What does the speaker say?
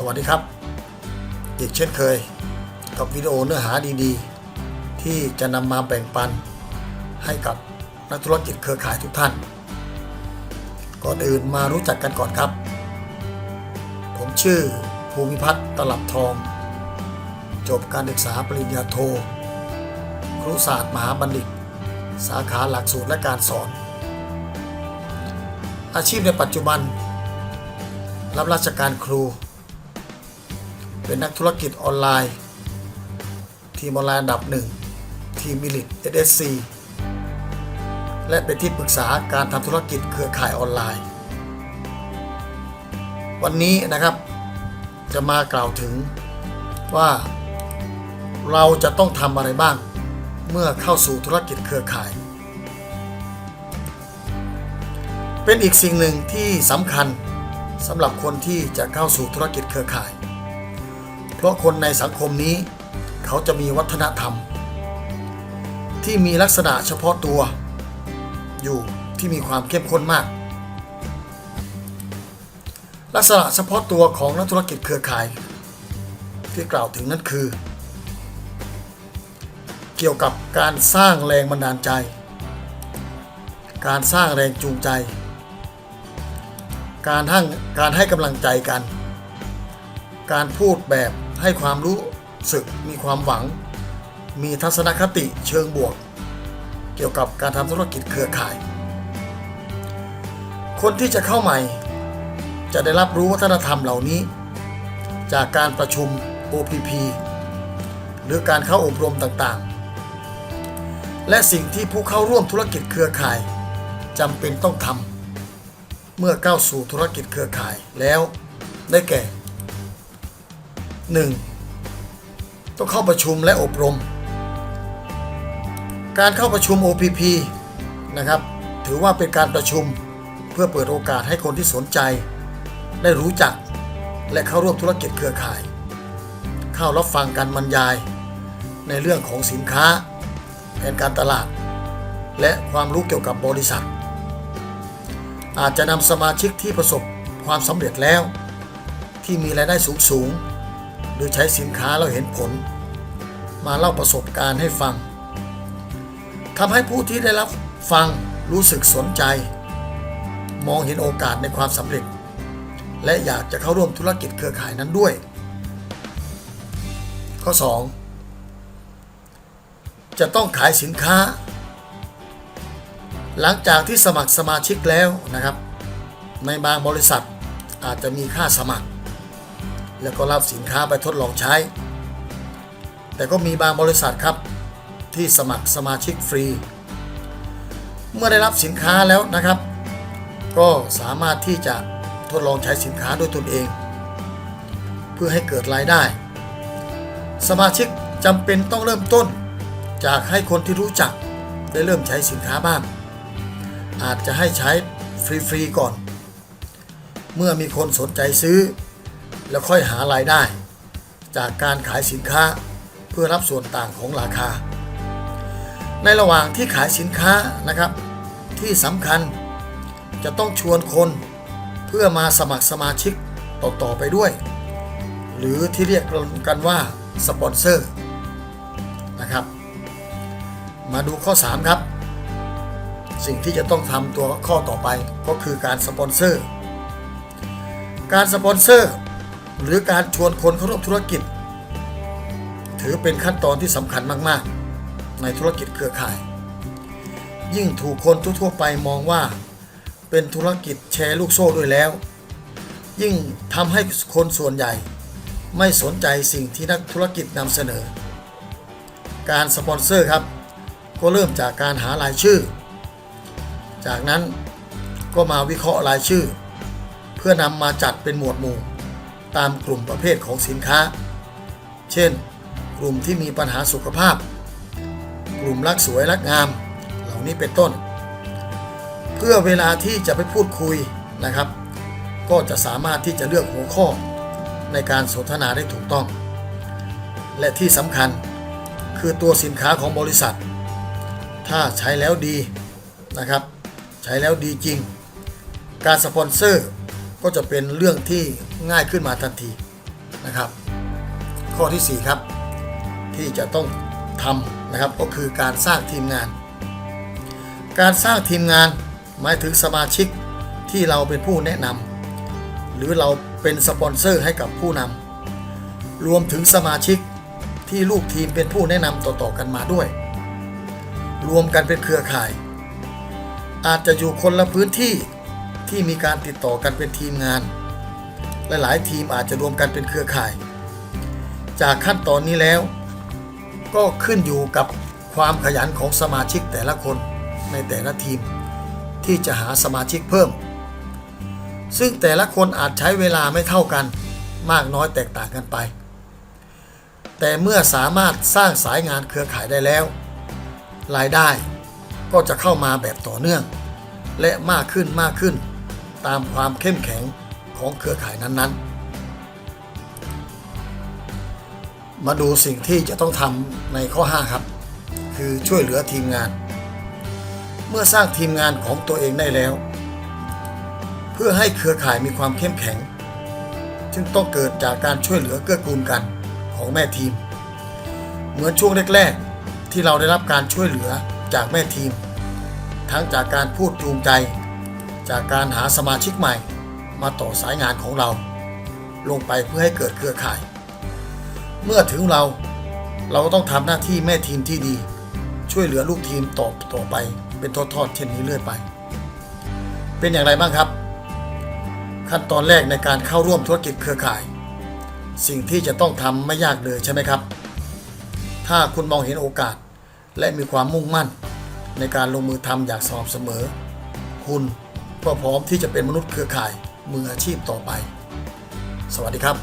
สวัสดีครับ อีกเช่นเคย กับวิดีโอเนื้อหาดีๆ ที่จะนำมาแบ่งปันให้กับนักธุรกิจเครือข่ายทุกท่าน ก่อนอื่นมารู้จักกันก่อนครับ ผมชื่อภูมิพัฒน์ตลับทอง จบการศึกษาปริญญาโท ครุศาสตร์มหาบัณฑิต สาขาหลักสูตรและการสอน อาชีพในปัจจุบันรับราชการครู เป็นนักธุรกิจออนไลน์ ทีมออนไลน์อันดับหนึ่งทีมมิลิต SSC และเป็นที่ปรึกษาการทำธุรกิจเครือข่ายออนไลน์ วันนี้นะครับจะมากล่าวถึงว่าเราจะต้องทำอะไรบ้างเมื่อเข้าสู่ธุรกิจเครือข่าย เป็นอีกสิ่งหนึ่งที่สำคัญสำหรับคนที่จะเข้าสู่ธุรกิจเครือข่าย เพราะคนในสังคมนี้ เขาจะมีวัฒนธรรม ที่มีลักษณะเฉพาะตัว อยู่ที่มีความเข้มข้นมาก ลักษณะเฉพาะตัวของนักธุรกิจเครือข่าย ที่กล่าวถึงนั้นคือ เกี่ยวกับการสร้างแรงบันดาลใจ การสร้างแรงจูงใจ การให้การให้กำลังใจกัน การพูดแบบ ให้ความรู้สึกมีความหวัง มีทัศนคติเชิงบวก เกี่ยวกับการทำธุรกิจเครือข่าย คนที่จะเข้าใหม่ จะได้รับรู้วัฒนธรรมเหล่านี้ จากการประชุม OPP หรือการเข้าอบรมต่างๆ และสิ่งที่ผู้เข้าร่วมธุรกิจเครือข่ายจำเป็นต้องทำเมื่อก้าวสู่ธุรกิจเครือข่ายแล้วได้แก่ 1. ต้องเข้าประชุมและอบรม การเข้าประชุม OPP นะครับ ถือว่าเป็นการประชุมเพื่อเปิดโอกาสให้คนที่สนใจ ได้รู้จักและเข้าร่วมธุรกิจเครือข่าย เข้ารับฟังการบรรยาย ในเรื่องของสินค้า แผนการตลาด และความรู้เกี่ยวกับบริษัท อาจจะนำสมาชิกที่ประสบความสำเร็จแล้ว ที่มีรายได้สูงสูง หรือใช้สินค้าแล้วเห็นผล มาเล่าประสบการณ์ให้ฟังทำให้ผู้ที่ได้รับฟังรู้สึกสนใจ มองเห็นโอกาสในความสำเร็จ และอยากจะเข้าร่วมธุรกิจเครือข่ายนั้นด้วย ข้อ 2 จะต้องขายสินค้า หลังจากที่สมัครสมาชิกแล้วนะครับ ในบางบริษัทอาจจะมีค่าสมัคร แล้วก็รับสินค้าไปทดลองใช้ แต่ก็มีบางบริษัทครับที่สมัครสมาชิกฟรี เมื่อได้รับสินค้าแล้วนะครับ ก็สามารถที่จะทดลองใช้สินค้าด้วยตนเอง เพื่อให้เกิดรายได้ สมาชิกจำเป็นต้องเริ่มต้น จากให้คนที่รู้จักได้เริ่มใช้สินค้าบ้าง อาจจะให้ใช้ฟรีๆก่อน เมื่อมีคนสนใจซื้อ แล้วค่อยหารายได้ จากการขายสินค้าเพื่อรับส่วนต่างของราคา ในระหว่างที่ขายสินค้านะครับ ที่สำคัญจะต้องชวนคนเพื่อมาสมัครสมาชิกต่อๆไปด้วย หรือที่เรียกกันว่าสปอนเซอร์นะครับ มาดูข้อ 3 ครับ สิ่งที่จะต้องทำตัวข้อต่อไปก็คือการสปอนเซอร์ การสปอนเซอร์ หรือการชวนคนเข้าร่วมธุรกิจ ถือเป็นขั้นตอนที่สำคัญมากๆ ในธุรกิจเครือข่าย ยิ่งถูกคนทั่วๆไปมองว่า เป็นธุรกิจแชร์ลูกโซ่ด้วยแล้ว ยิ่งทำให้คนส่วนใหญ่ ไม่สนใจสิ่งที่นักธุรกิจนำเสนอ การสปอนเซอร์ครับ ก็เริ่มจากการหารายชื่อ จากนั้นก็มาวิเคราะห์รายชื่อ เพื่อนำมาจัดเป็นหมวดหมู่ ตามกลุ่มประเภทของสินค้า เช่น กลุ่มที่มีปัญหาสุขภาพ กลุ่มรักสวยรักงาม เหล่านี้เป็นต้น เพื่อเวลาที่จะไปพูดคุยนะครับ ก็จะสามารถที่จะเลือกหัวข้อในการสนทนาได้ถูกต้อง และที่สำคัญคือตัวสินค้าของบริษัท ถ้าใช้แล้วดีนะครับ ใช้แล้วดีจริง การสปอนเซอร์ ก็จะเป็นเรื่องที่ง่ายขึ้นมาทันทีนะครับ ข้อที่ 4 ครับ ที่จะต้องทำนะครับก็คือการสร้างทีมงาน การสร้างทีมงานหมายถึงสมาชิกที่เราเป็นผู้แนะนำหรือเราเป็นสปอนเซอร์ให้กับผู้นำรวมถึงสมาชิกที่ลูกทีมเป็นผู้แนะนำต่อๆกันมาด้วย รวมกันเป็นเครือข่าย อาจจะอยู่คนละพื้นที่ ที่มีการติดต่อกันเป็นทีมงาน หลายๆทีมอาจจะรวมกันเป็นเครือข่าย จากขั้นตอนนี้แล้ว ก็ขึ้นอยู่กับความขยันของสมาชิกแต่ละคนในแต่ละทีม ที่จะหาสมาชิกเพิ่ม ซึ่งแต่ละคนอาจใช้เวลาไม่เท่ากันมากน้อยแตกต่างกันไป แต่เมื่อสามารถสร้างสายงานเครือข่ายได้แล้ว รายได้ก็จะเข้ามาแบบต่อเนื่อง และมากขึ้นมากขึ้น ตามความเข้มแข็งของเครือข่ายนั้นๆ มาดูสิ่งที่จะต้องทำในข้อ 5 ครับ คือช่วยเหลือทีมงาน เมื่อสร้างทีมงานของตัวเองได้แล้ว เพื่อให้เครือข่ายมีความเข้มแข็งจึงต้องเกิดจากการช่วยเหลือเกื้อกูลกันของแม่ทีม เหมือนช่วงแรกๆ ที่เราได้รับการช่วยเหลือจากแม่ทีม ทั้งจากการพูดจูงใจ จากการหาสมาชิกใหม่มาต่อสายงานของเรา ลงไปเพื่อให้เกิดเครือข่าย เมื่อถึงเราเราก็ต้องทำหน้าที่แม่ทีมที่ดี ช่วยเหลือลูกทีมต่อต่อไป เป็นทอดๆเช่นนี้เรื่อยไป เป็นอย่างไรบ้างครับ ขั้นตอนแรกในการเข้าร่วมธุรกิจเครือข่าย สิ่งที่จะต้องทำไม่ยากเลยใช่ไหมครับ ถ้าคุณมองเห็นโอกาสและมีความมุ่งมั่น ในการลงมือทำอย่างสม่ำเสมอ คุณ ก็พร้อมที่จะเป็นมนุษย์เครือข่ายมืออาชีพต่อไป สวัสดีครับ